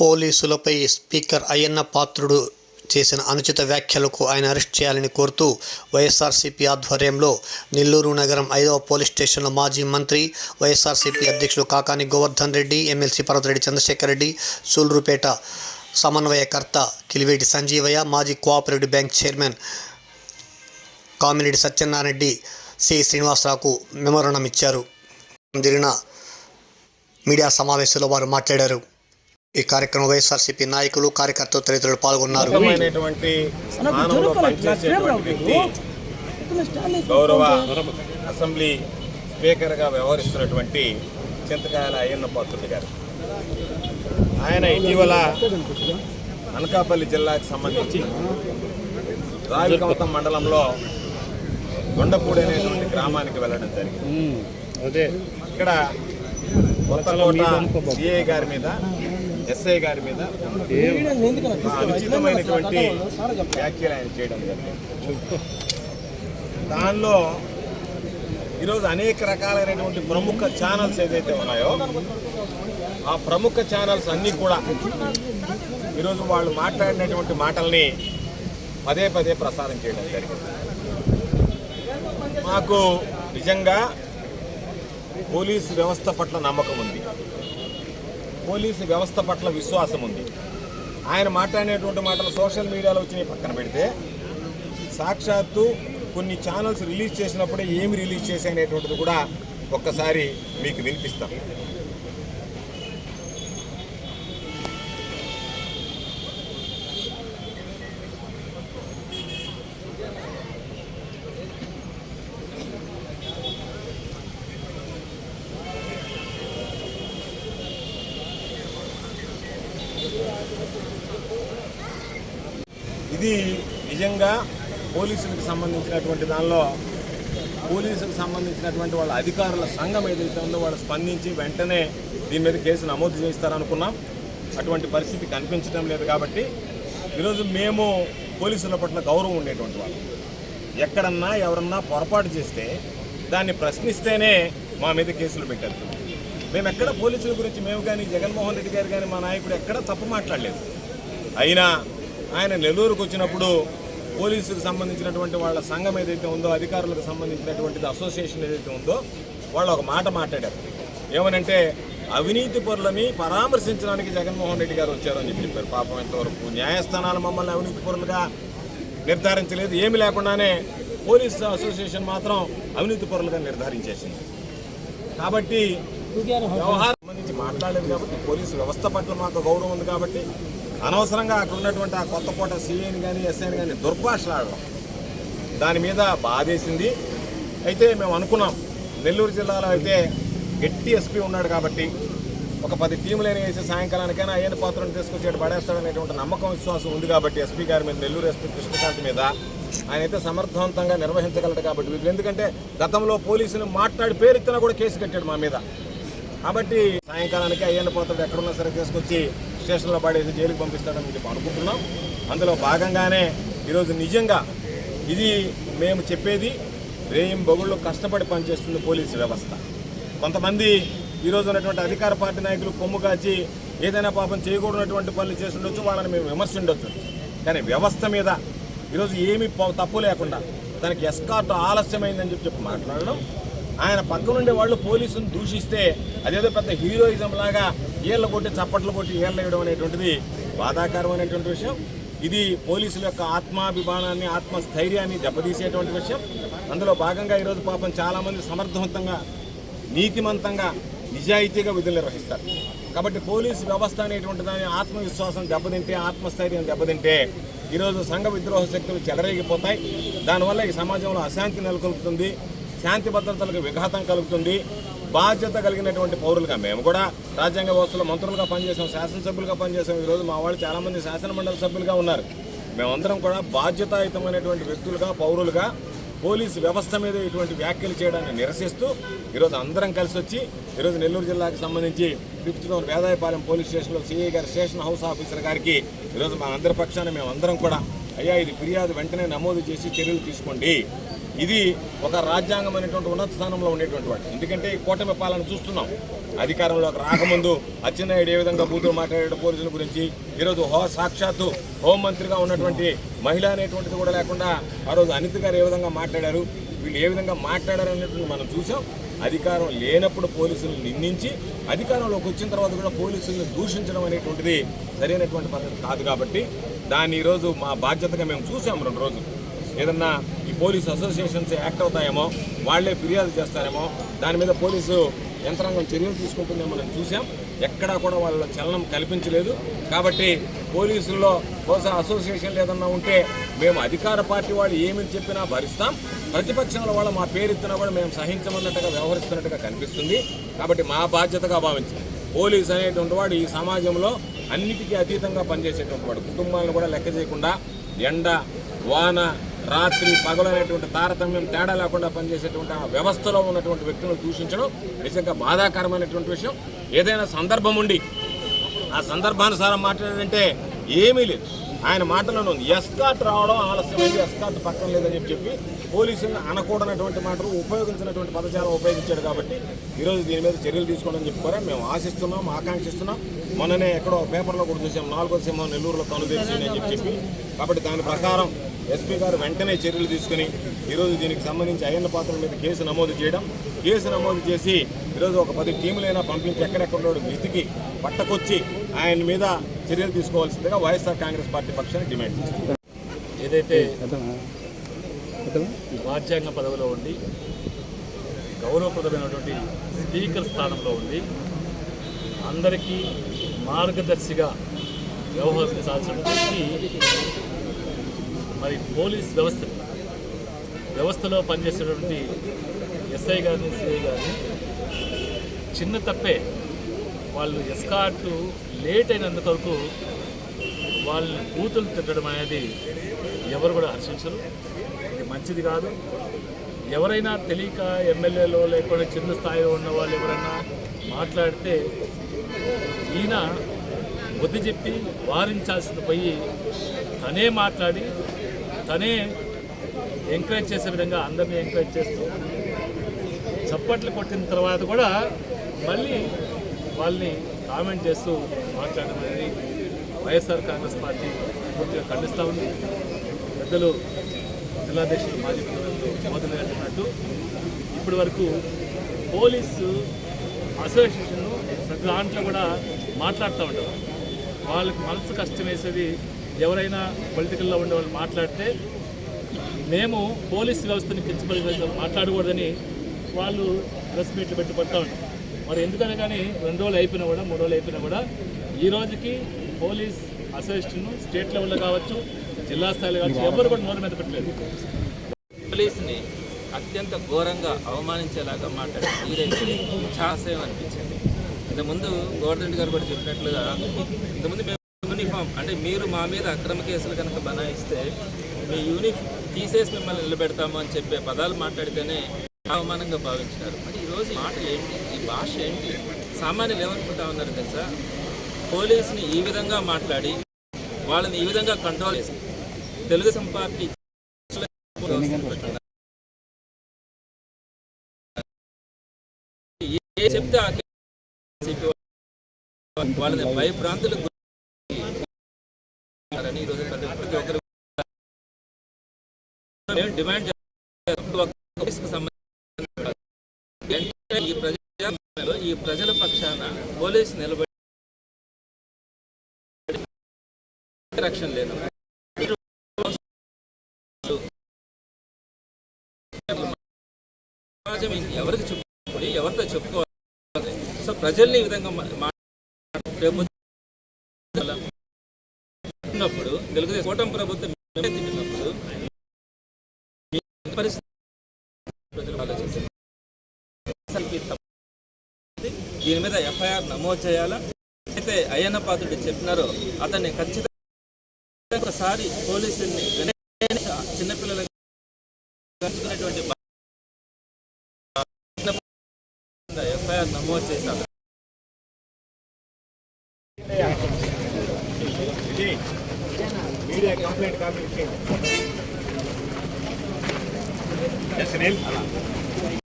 పోలీసులపై స్పీకర్ అయ్యన్న పాత్రుడు చేసిన అనుచిత వ్యాఖ్యలకు ఆయన అరెస్ట్ చేయాలని కోరుతూ వైఎస్ఆర్సీపీ ఆధ్వర్యంలో నెల్లూరు నగరం ఐదవ పోలీస్ స్టేషన్లో మాజీ మంత్రి వైఎస్ఆర్సీపీ అధ్యక్షులు కాకాని గోవర్ధన్ రెడ్డి ఎమ్మెల్సీ పర్వతరెడ్డి చంద్రశేఖర్ రెడ్డి సూలూరుపేట సమన్వయకర్త కిలివేటి సంజీవయ్య మాజీ cooperative bank chairman Kamireddy Satyanarayana Reddy C. శ్రీనివాసరావుకు memorandum ఇచ్చారు. జరిగిన మీడియా సమావేశంలో వారు మాట్లాడారు. ఈ కార్యక్రమం వైఎస్ఆర్సీపీ నాయకులు కార్యకర్తలు తదితరులు పాల్గొన్నారు. గౌరవ అసెంబ్లీ స్పీకర్గా వ్యవహరిస్తున్నటువంటి చింతకాయల అయ్యన్న పాత్రుడు గారు. ఆయన ఇటీవల అనకాపల్లి జిల్లాకు సంబంధించి రావికమతం మండలంలో కొండపూడి అనేటువంటి గ్రామానికి వెళ్ళడం జరిగింది. ఇక్కడ కొత్తకోట సిఐ గారి మీద ఎస్ఐ గారి మీద అనుచితమైనటువంటి వ్యాఖ్యలు ఆయన చేయడం జరిగింది. దానిలో ఈరోజు అనేక రకాలైనటువంటి ప్రముఖ ఛానల్స్ ఏదైతే ఉన్నాయో ఆ ప్రముఖ ఛానల్స్ అన్నీ కూడా ఈరోజు వాళ్ళు మాట్లాడినటువంటి మాటల్ని పదే పదే ప్రసారం చేయడం జరిగింది. మాకు నిజంగా పోలీసు వ్యవస్థ పట్ల నమ్మకం ఉంది. పోలీసు వ్యవస్థ పట్ల విశ్వాసం ఉంది. ఆయన మాట్లాడినటువంటి మాటలు సోషల్ మీడియాలో వచ్చినాయి పక్కన పెడితే సాక్షాత్తు కొన్ని ఛానల్స్ రిలీజ్ చేసినప్పుడే ఏమి రిలీజ్ చేశాయనేటువంటిది కూడా ఒక్కసారి మీకు వినిపిస్తాం. ఇది నిజంగా పోలీసులకు సంబంధించినటువంటి దానిలో పోలీసులకు సంబంధించినటువంటి వాళ్ళ అధికారుల సంఘం ఏదైతే ఉందో వాళ్ళు స్పందించి వెంటనే దీని మీద కేసు నమోదు చేస్తారనుకున్నాం అటువంటి పరిస్థితి కనిపించడం లేదు కాబట్టి ఈరోజు మేము పోలీసుల పట్ల గౌరవం ఉండేటువంటి వాళ్ళు. ఎక్కడన్నా ఎవరన్నా పొరపాటు చేస్తే దాన్ని ప్రశ్నిస్తేనే మా మీద కేసులు పెట్టారు. మేము ఎక్కడ పోలీసుల గురించి మేము కానీ జగన్మోహన్ రెడ్డి గారు కానీ మా నాయకుడు ఎక్కడ తప్పు మాట్లాడలేదు. అయినా ఆయన నెల్లూరుకు వచ్చినప్పుడు పోలీసులకు సంబంధించినటువంటి వాళ్ళ సంఘం ఏదైతే ఉందో అధికారులకు సంబంధించినటువంటిది అసోసియేషన్ ఏదైతే ఉందో వాళ్ళు ఒక మాట మాట్లాడారు. ఏమనంటే అవినీతి పరులని పరామర్శించడానికి జగన్మోహన్ రెడ్డి గారు వచ్చారని చెప్పి చెప్పారు. పాపం ఇంతవరకు న్యాయస్థానాలు మమ్మల్ని అవినీతి పరులుగా నిర్ధారించలేదు. ఏమి లేకుండానే పోలీస్ అసోసియేషన్ మాత్రం అవినీతి పరులుగా నిర్ధారించేసింది. కాబట్టి వ్యవహారం సంబంధించి మాట్లాడలేదు కాబట్టి పోలీసు వ్యవస్థ పట్ల మాకు గౌరవం ఉంది కాబట్టి అనవసరంగా అక్కడ ఉన్నటువంటి ఆ కొత్తకోట సీఏని కానీ ఎస్ఐని కానీ దుర్భాషలాడడం. దాని మీద బాధేసింది. అయితే మేము అనుకున్నాం నెల్లూరు జిల్లాలో అయితే గట్టి ఎస్పీ ఉన్నాడు కాబట్టి ఒక పది టీములైన వేసి సాయంకాలానికైనా ఆయన పాత్రను తీసుకొచ్చేటి పడేస్తాడనేటువంటి నమ్మకం విశ్వాసం ఉంది కాబట్టి ఎస్పీ గారి మీద నెల్లూరు ఎస్పీ కృష్ణకాంత్ మీద ఆయన అయితే సమర్థవంతంగా నిర్వహించగలడు కాబట్టి వీళ్ళు. ఎందుకంటే గతంలో పోలీసులు మాట్లాడి పేరెత్తినా కూడా కేసు కట్టాడు మా మీద. కాబట్టి సాయంకాలానికి అయ్యన్న పోతాడు ఎక్కడున్నా సరే తీసుకొచ్చి స్టేషన్లో పడేసి జైలుకి పంపిస్తాడని చెప్పి అనుకుంటున్నాం. అందులో భాగంగానే ఈరోజు నిజంగా ఇది మేము చెప్పేది రేయం బగుళ్ళు కష్టపడి పనిచేస్తుంది పోలీసు వ్యవస్థ. కొంతమంది ఈరోజు ఉన్నటువంటి అధికార పార్టీ నాయకులు కొమ్ము కాచి ఏదైనా పాపం చేయకూడనటువంటి పనులు చేస్తుండొచ్చు వాళ్ళని మేము విమర్శిండొచ్చు కానీ వ్యవస్థ మీద ఈరోజు ఏమీ తప్పు లేకుండా తనకి ఎస్కార్ట్ ఆలస్యమైందని చెప్పి చెప్పి మాట్లాడడం ఆయన పక్కనుండే వాళ్ళు పోలీసును దూషిస్తే అదేదో పెద్ద హీరోయిజం లాగా ఏళ్ళ కొట్టి చప్పట్లు కొట్టి ఏళ్ళ వేయడం అనేటువంటిది బాధాకరమైనటువంటి విషయం. ఇది పోలీసుల యొక్క ఆత్మాభిమానాన్ని ఆత్మస్థైర్యాన్ని దెబ్బతీసేటువంటి విషయం. అందులో భాగంగా ఈరోజు పాపం చాలామంది సమర్థవంతంగా నీతిమంతంగా నిజాయితీగా విధులు నిర్వహిస్తారు. కాబట్టి పోలీసు వ్యవస్థ అనేటువంటి దాని ఆత్మవిశ్వాసం దెబ్బతింటే ఆత్మస్థైర్యం దెబ్బతింటే ఈరోజు సంఘ విద్రోహ శక్తులు చెలరేగిపోతాయి. దానివల్ల ఈ సమాజంలో అశాంతి నెలకొల్పుతుంది. శాంతి భద్రతలకు విఘాతం కలుగుతుంది. బాధ్యత కలిగినటువంటి పౌరులుగా మేము కూడా రాజ్యాంగ వ్యవస్థలో మంత్రులుగా పనిచేసాం శాసనసభ్యులుగా పనిచేసాం. ఈరోజు మా వాళ్ళు చాలామంది శాసనమండలి సభ్యులుగా ఉన్నారు. మేమందరం కూడా బాధ్యతాయుతమైనటువంటి వ్యక్తులుగా పౌరులుగా పోలీసు వ్యవస్థ మీద ఇటువంటి వ్యాఖ్యలు చేయడాన్ని నిరసిస్తూ ఈరోజు అందరం కలిసి వచ్చి ఈరోజు నెల్లూరు జిల్లాకు సంబంధించి ఫిఫ్త్ జోన్ వేదాయపాలెం పోలీస్ స్టేషన్లో సిఐ గారి స్టేషన్ హౌస్ ఆఫీసర్ గారికి ఈరోజు మా అందరి పక్షాన మేము అందరం కూడా అయ్యా ఇది ఫిర్యాదు వెంటనే నమోదు చేసి చర్యలు తీసుకోండి. ఇది ఒక రాజ్యాంగం అనేటువంటి ఉన్నత స్థానంలో ఉండేటువంటి వాడు ఎందుకంటే కూటమి పాలన చూస్తున్నాం. అధికారంలోకి రాకముందు అచ్చెన్నాయుడు ఏ విధంగా బూతులు మాట్లాడే పోలీసుల గురించి ఈరోజు హో సాక్షాత్తు హోంమంత్రిగా ఉన్నటువంటి మహిళ అనేటువంటిది కూడా లేకుండా ఆ రోజు అనిత గారు ఏ విధంగా మాట్లాడారు వీళ్ళు ఏ విధంగా మాట్లాడారు అనేటువంటి మనం చూసాం. అధికారం లేనప్పుడు పోలీసులను నిందించి అధికారంలోకి వచ్చిన తర్వాత కూడా పోలీసులను దూషించడం అనేటువంటిది సరైనటువంటి పద్ధతి కాదు కాబట్టి దాన్ని ఈరోజు మా బాధ్యతగా మేము చూసాం రెండు రోజులు. ఏదన్నా పోలీస్ అసోసియేషన్స్ యాక్ట్ అవుతాయేమో వాళ్ళే ఫిర్యాదు చేస్తారేమో దాని మీద పోలీసు యంత్రాంగం చర్యలు తీసుకుంటుందేమో మనం చూసాం ఎక్కడా కూడా వాళ్ళ చలనం కల్పించలేదు. కాబట్టి పోలీసుల్లో బహుశా అసోసియేషన్లు ఏదన్నా ఉంటే మేము అధికార పార్టీ వాళ్ళు ఏమి చెప్పినా భరిస్తాం. ప్రతిపక్షంలో వాళ్ళు మా పేరెత్తినా కూడా మేము సహించమన్నట్టుగా వ్యవహరిస్తున్నట్టుగా కనిపిస్తుంది. కాబట్టి మా బాధ్యతగా భావించాం పోలీస్ అనేటువంటి వాడు ఈ సమాజంలో అన్నిటికీ అతీతంగా పనిచేసేటువంటి వాడు. కుటుంబాలను కూడా లెక్క చేయకుండా ఎండ వాన రాత్రి పగలనేటువంటి తారతమ్యం తేడా లేకుండా పనిచేసేటువంటి ఆ వ్యవస్థలో ఉన్నటువంటి వ్యక్తులను దూషించడం నిజంగా బాధాకరమైనటువంటి విషయం. ఏదైనా సందర్భం ఉండి ఆ సందర్భానుసారం మాట్లాడాలంటే ఏమీ లేదు. ఆయన మాటలను ఎస్కాట్ రావడం ఆలస్యమైంది ఎస్కాట్ పక్కన లేదని చెప్పి పోలీసులను అనకూడనటువంటి మాటలు ఉపయోగించినటువంటి పదజాలం ఉపయోగించాడు కాబట్టి ఈరోజు దీని మీద చర్యలు తీసుకోవడం చెప్పుకోరా. మేము ఆశిస్తున్నాం ఆకాంక్షిస్తున్నాం. మొన్ననే ఎక్కడో పేపర్లో కూడా చూసాం నాలుగో సింహం నెల్లూరులో కను అని చెప్పి చెప్పి. కాబట్టి దాని ప్రకారం ఎస్పీ గారు వెంటనే చర్యలు తీసుకుని ఈరోజు దీనికి సంబంధించి అయ్యన్న పాత్ర మీద కేసు నమోదు చేయడం కేసు నమోదు చేసి ఈరోజు ఒక పది టీములైనా పంపించి ఎక్కడెక్కడో వెతికి పట్టకొచ్చి ఆయన మీద చర్యలు తీసుకోవాల్సిందిగా వైఎస్ఆర్ కాంగ్రెస్ పార్టీ పక్షాన్ని డిమాండ్ చేస్తుంది. ఏదైతే రాజ్యాంగ పదవిలో ఉండి గౌరవప్రదమైనటువంటి స్పీకర్ స్థానంలో ఉండి అందరికీ మార్గదర్శిగా వ్యవహరించాల్సినటువంటి మరి పోలీస్ వ్యవస్థ వ్యవస్థలో పనిచేసేటువంటి ఎస్ఐ గారిని సిఐ గారిని చిన్న తప్పే. వాళ్ళు ఎస్కాట్ లేట్ అయినంత వరకు వాళ్ళని బూతులు తిట్టడం అనేది ఎవరు కూడా హర్షించరు. ఇది మంచిది కాదు. ఎవరైనా తెలియక ఎమ్మెల్యేలో లేకుండా చిన్న స్థాయిలో ఉన్న వాళ్ళు ఎవరైనా మాట్లాడితే ఈయన బుద్ధి చెప్పి వారించాల్సింది పోయి తనే మాట్లాడి తనే ఎంకరేజ్ చేసే విధంగా అందరినీ ఎంకరేజ్ చేస్తూ చప్పట్లు కొట్టిన తర్వాత కూడా మళ్ళీ వాళ్ళని కామెంట్ చేస్తూ మాట్లాడడం అనేది వైఎస్ఆర్ కాంగ్రెస్ పార్టీ పూర్తిగా ఖండిస్తూ ఉంది. పెద్దలు జిల్లాధ్యక్షులు మాజీ ప్రధానులు మోదీ అంటున్నట్టు ఇప్పటి వరకు పోలీసు అసోసియేషన్ ప్రతి దాంట్లో కూడా మాట్లాడుతూ ఉంటారు వాళ్ళకి మనసు కష్టం వేసేది ఎవరైనా పొలిటికల్లో ఉండే వాళ్ళు మాట్లాడితే మేము పోలీస్ వ్యవస్థని కించపరిచే మాట్లాడకూడదని వాళ్ళు ప్రెస్ మీట్లు పెట్టి పడతా ఉంటారు మరి ఎందుకని కానీ రెండు రోజులు అయిపోయినా కూడా మూడు రోజులు అయిపోయినా కూడా ఈ రోజుకి పోలీస్ అసోసియేషన్ స్టేట్ లెవెల్లో కావచ్చు జిల్లా స్థాయిలో కావచ్చు ఎవరు కూడా నోరు మీద పెట్టలేదు. పోలీసుని అత్యంత ఘోరంగా అవమానించేలాగా మాట్లాడారు. తీరైతే చాలా సేవ అనిపించింది. ఇంతకుముందు గవర్నమెంట్ గారు కూడా చెప్పినట్లుగా ఇంతకుముందు మేము యూనిఫామ్ అంటే మీరు మా మీద అక్రమ కేసులు కనుక బనాయిస్తే మీ యూనిఫామ్ తీసేసి మిమ్మల్ని నిలబెడతాము అని చెప్పే పదాలు మాట్లాడితేనే అవమానంగా భావించినారు. మరి ఈరోజు మాటలు ఏంటి? ఈ భాష ఏంటి? సామాన్యులు ఏమనుకుంటా ఉన్నారు తెలుసా? పోలీసుని ఈ విధంగా మాట్లాడి వాళ్ళని ఈ విధంగా కంట్రోల్ చేసి తెలుగుదేశం పార్టీ ఏ చెప్తే వాళ్ళని భయభ్రాంతులకు ప్రతి ప్రతి ఒక్కరు మేము డిమాండ్ ఈ ప్రజల ఈ ప్రజల పక్షాన పోలీసు నిలబడి రక్షణ లేదు. సమాజం ఎవరికి చెప్పుకోవాలి ఎవరితో చెప్పుకోవాలి? సో ప్రజల్ని ఈ విధంగా మా- మా- తెలుగుదేశం కూటమి ప్రభుత్వం దీని మీద ఎఫ్ఐఆర్ నమోదు చేయాలా? అయితే అయ్యన్న పాత్రుడు చెప్పినారో అతన్ని ఖచ్చితంగా ఒకసారి పోలీసుల్ని వెనక్కి చిన్నపిల్లలకు ఎఫ్ఐఆర్ నమోదు చేశారు. ఇది కాపీ ఇచ్చేయండి సునీల్